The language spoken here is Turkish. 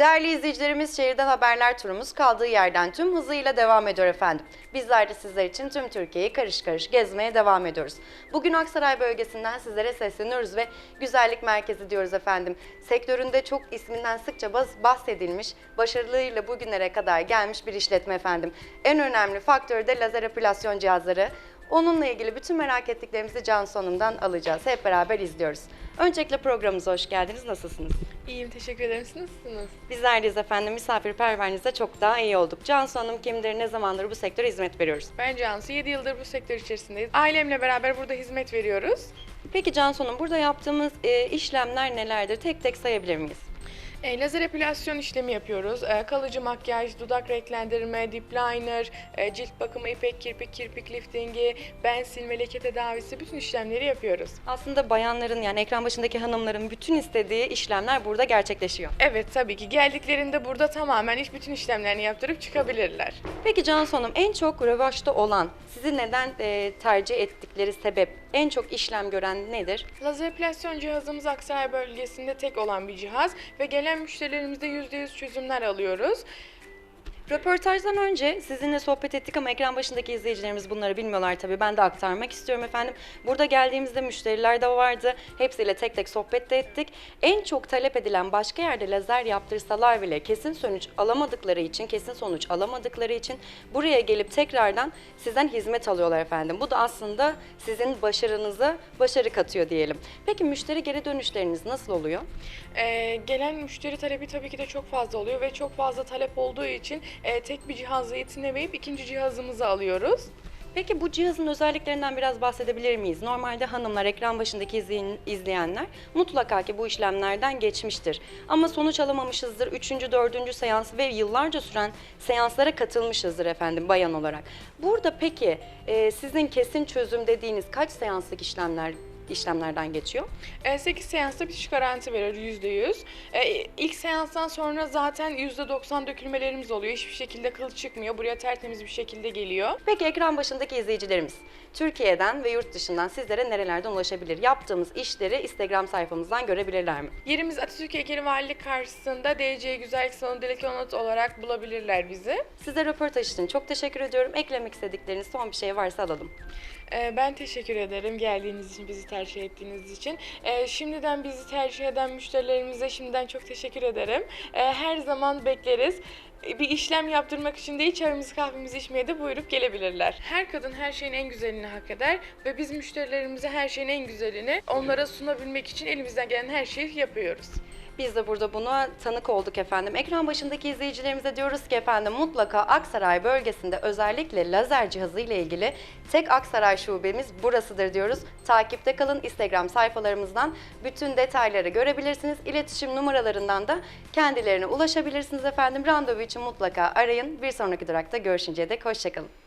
Değerli izleyicilerimiz şehirden haberler turumuz kaldığı yerden tüm hızıyla devam ediyor efendim. Bizler de sizler için tüm Türkiye'yi karış karış gezmeye devam ediyoruz. Bugün Aksaray bölgesinden sizlere sesleniyoruz ve güzellik merkezi diyoruz efendim. Sektöründe çok isminden sıkça bahsedilmiş, başarılığıyla bugünlere kadar gelmiş bir işletme efendim. En önemli faktörü de lazer epilasyon cihazları. Onunla ilgili bütün merak ettiklerimizi Cansu Hanım'dan alacağız. Hep beraber izliyoruz. Öncelikle programımıza hoş geldiniz. Nasılsınız? İyiyim, teşekkür ederim. Siz nasılsınız? Bizlerdeyiz efendim. Misafirperverinizde çok daha iyi olduk. Cansu Hanım kimdir, ne zamandır bu sektöre hizmet veriyoruz? Ben Cansu, 7 yıldır bu sektör içerisindeyiz. Ailemle beraber burada hizmet veriyoruz. Peki Cansu Hanım burada yaptığımız e, işlemler nelerdir? Tek tek sayabilir miyiz? E, lazer epilasyon işlemi yapıyoruz. E, kalıcı makyaj, dudak renklendirme, dip liner, e, cilt bakımı, ipek kirpik, kirpik liftingi, ben silme, leke tedavisi bütün işlemleri yapıyoruz. Aslında bayanların yani ekran başındaki hanımların bütün istediği işlemler burada gerçekleşiyor. Evet tabii ki geldiklerinde burada tamamen iş bütün işlemlerini yaptırıp çıkabilirler. Peki Cansu Hanım en çok revaçta olan, sizi neden e, tercih ettikleri sebep, en çok işlem gören nedir? Lazer epilasyon cihazımız Aksaray bölgesinde tek olan bir cihaz ve gelen müşterilerimizde %100 çözümler alıyoruz. Röportajdan önce sizinle sohbet ettik ama ekran başındaki izleyicilerimiz bunları bilmiyorlar tabii. Ben de aktarmak istiyorum efendim. Burada geldiğimizde müşteriler de vardı. Hepsiyle tek tek sohbet de ettik. En çok talep edilen başka yerde lazer yaptırsalar bile kesin sonuç alamadıkları için, kesin sonuç alamadıkları için buraya gelip tekrardan sizden hizmet alıyorlar efendim. Bu da aslında sizin başarınıza başarı katıyor diyelim. Peki müşteri geri dönüşleriniz nasıl oluyor? Ee, gelen müşteri talebi tabii ki de çok fazla oluyor ve çok fazla talep olduğu için e, tek bir cihazla yetinemeyip ikinci cihazımızı alıyoruz. Peki bu cihazın özelliklerinden biraz bahsedebilir miyiz? Normalde hanımlar, ekran başındaki izleyen- izleyenler mutlaka ki bu işlemlerden geçmiştir. Ama sonuç alamamışızdır. Üçüncü, dördüncü seans ve yıllarca süren seanslara katılmışızdır efendim bayan olarak. Burada peki e, sizin kesin çözüm dediğiniz kaç seanslık işlemler işlemlerden geçiyor? 8 seansta bitiş garanti verir %100. Ee, ilk seanstan sonra zaten %90 dökülmelerimiz oluyor. Hiçbir şekilde kıl çıkmıyor. Buraya tertemiz bir şekilde geliyor. Peki ekran başındaki izleyicilerimiz Türkiye'den ve yurt dışından sizlere nerelerden ulaşabilir? Yaptığımız işleri Instagram sayfamızdan görebilirler mi? Yerimiz Atatürk Heykeli Valilik karşısında DC Güzellik Salonu Delikonat olarak bulabilirler bizi. Size röportaj için çok teşekkür ediyorum. Eklemek istedikleriniz son bir şey varsa alalım. Ee, Ben teşekkür ederim geldiğiniz için, bizi tercih ettiğiniz için. Ee, Şimdiden bizi tercih eden müşterilerimize şimdiden çok teşekkür ederim. Ee, Her zaman bekleriz. Bir işlem yaptırmak için de çayımızı kahvemizi içmeye de buyurup gelebilirler. Her kadın her şeyin en güzelini hak eder ve biz müşterilerimize her şeyin en güzelini onlara sunabilmek için elimizden gelen her şeyi yapıyoruz. Biz de burada buna tanık olduk efendim. Ekran başındaki izleyicilerimize diyoruz ki efendim mutlaka Aksaray bölgesinde özellikle lazer cihazı ile ilgili tek Aksaray şubemiz burasıdır diyoruz. Takipte kalın Instagram sayfalarımızdan bütün detayları görebilirsiniz. İletişim numaralarından da kendilerine ulaşabilirsiniz efendim. Randevu için mutlaka arayın. Bir sonraki durakta görüşünceye dek hoşçakalın.